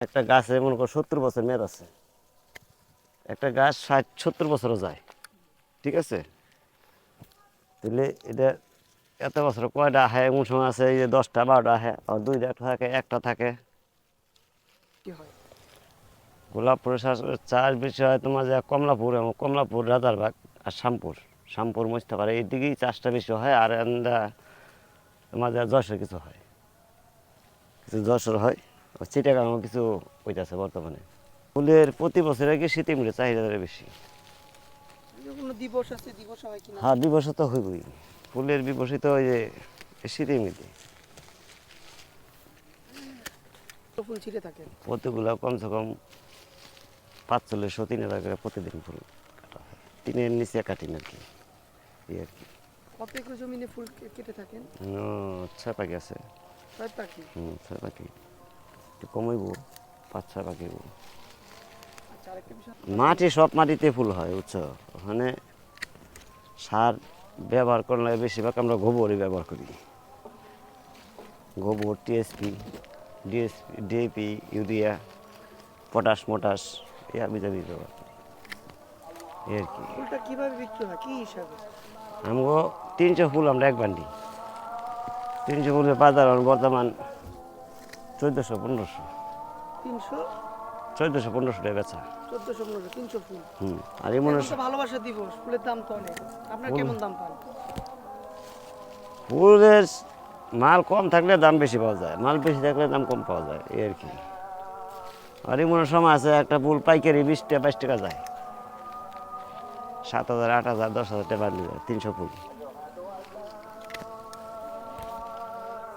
একটা গাছে মনে করো সত্তর বছর মেয়াদ আছে। একটা গাছ ষাট সত্তর বছরও যায় ঠিক আছে? তাহলে এটা এত বছর কয়টা আহে? এমন সময় আছে এই যে দশটা বারোটা আহে আর দুইটা থাকে একটা থাকে। হয়? গোলাপপুর চাষ বেশি হয় তোমার যে কমলাপুর এবং কমলাপুর রাজারবাগ আর শ্যামপুর। শ্যামপুর মুস্তাফার এই দিকেই চাষটা বেশি হয় আর এন্দা তোমার যে যশোর কিছু হয়। কিছু যশোর হয়। চিটাগাংও কিছু হইতেছে বর্তমানে। ফুলের প্রতি বছর কি শীতে মিলে চাহিদাটা বেশি। হয় দিবস তো হইবই। ফুলের বিকশিত ওই যে শীতে মিলে। প্রতিগুলো কমসে কম পাঁচচল্লিশশো তিন হাজার করে প্রতিদিন ফুল কাটা হয়। তিনের নিচে কাটিন আর কি। এই আর কি। কত একর জমিনে ফুল কেটে থাকেন? ছয় পাখি আছে। ছয় পাখি? হুম ছয় পাখি। একটু কমাইব আরেকটা বিষয়। মাটি সব মাটিতে ফুল হয় বুঝছ? ওখানে সার ব্যবহার করলে বেশিরভাগ আমরা গোবরই ব্যবহার করি। গোবর TSP DSP DAP urea potash মটাশ এই আমি জানি ব্যবহার করি এই আর কি। ফুলটা কীভাবে বিক্রি হয়? কি হিসাবে? আমগো তিনশো ফুল আমরা এক বান্ডি। তিনশো ফুলের বাজার বর্তমান চোদ্দোশো পনেরোশো। তিনশো? চোদ্দোশো পনেরোশো টাকা বেচা। চোদ্দশো পনেরো তিনশো ফুল। হুম আর এখন তো ভালোবাসা দিবস ফুলের দাম তো অনেক। আপনার কেমন দাম পান? ফুলের মাল কম থাকলে দাম বেশি পাওয়া যায় মাল বেশি থাকলে দাম কম পাওয়া যায় এই আর কি। আর এমন সময় আছে একটা ফুল পাইকারি বিশ টাকা বাইশ টাকা যায়। সাত হাজার আট হাজার দশ হাজার টাকা বাড়লে যায় তিনশো ফুল।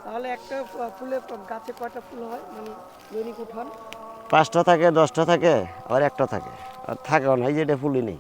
তাহলে একটা ফুলে গাছে কয়টা ফুল হয়? মানে দৈনিক উঠান। পাঁচটা থাকে, দশটা থাকে, আর একটা থাকে। আর থাকেও না, এই যেটা ফুলই নেই।